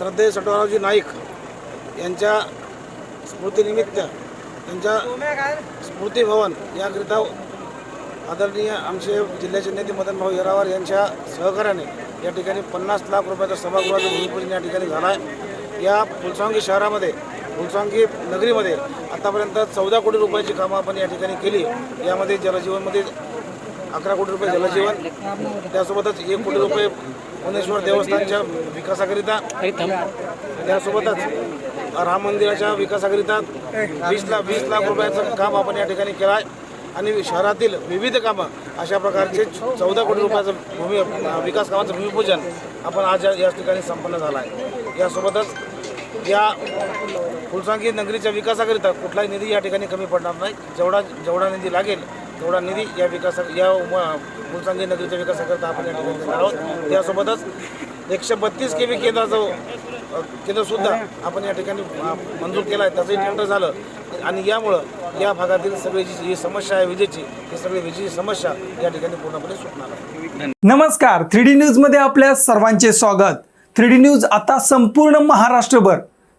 श्रद्धेय सटवरावजी नाईक यांच्या स्मृतीनिमित्त त्यांच्या स्मृतीभवन याकरिता आदरणीय आमचे जिल्ह्याचे नेते मदनभाऊ येरावार यांच्या सहकार्याने या ठिकाणी पन्नास लाख रुपयाचा सभागृहाचं भूमिपूजन या ठिकाणी झाला आहे या फुलसांगी शहरामध्ये फुलसांगी नगरीमध्ये आतापर्यंत चौदा कोटी रुपयाची कामं आपण या ठिकाणी केली. यामध्ये जलजीवनमध्ये अकरा कोटी रुपये जलजीवन त्यासोबतच एक कोटी रुपये भुवनेश्वर देवस्थानच्या विकासाकरिता त्यासोबतच राम मंदिराच्या विकासाकरिता वीस लाख वीस लाख रुपयाचं काम आपण या ठिकाणी केलं आहे आणि शहरातील विविध कामं अशा प्रकारचे चौदा कोटी रुपयाचं भूमी विकास कामाचं भूमिपूजन आपण आज या या ठिकाणी संपन्न झालं आहे यासोबतच या फुलसांगी नगरीच्या विकासाकरिता कुठलाही निधी या ठिकाणी कमी पडणार नाही. जेवढा जेवढा निधी लागेल एवढा निधी या विकासा या मुलसांगी नगरीच्या विकासाकरता आपण या ठिकाणी देणार आहोत. त्यासोबतच एकशे बत्तीस के व्ही केंद्राचं केंद्रसुद्धा आपण या ठिकाणी मंजूर केला आहे. त्याचंही टेंडर झालं. आणि यामुळं या भागातील सगळी जी जी समस्या आहे विजेची ही सगळी विजेची समस्या या ठिकाणी पूर्णपणे सुटणार आहे. नमस्कार. थ्री डी न्यूजमध्ये आपल्या सर्वांचे स्वागत. थ्री डी न्यूज आता संपूर्ण महाराष्ट्रभर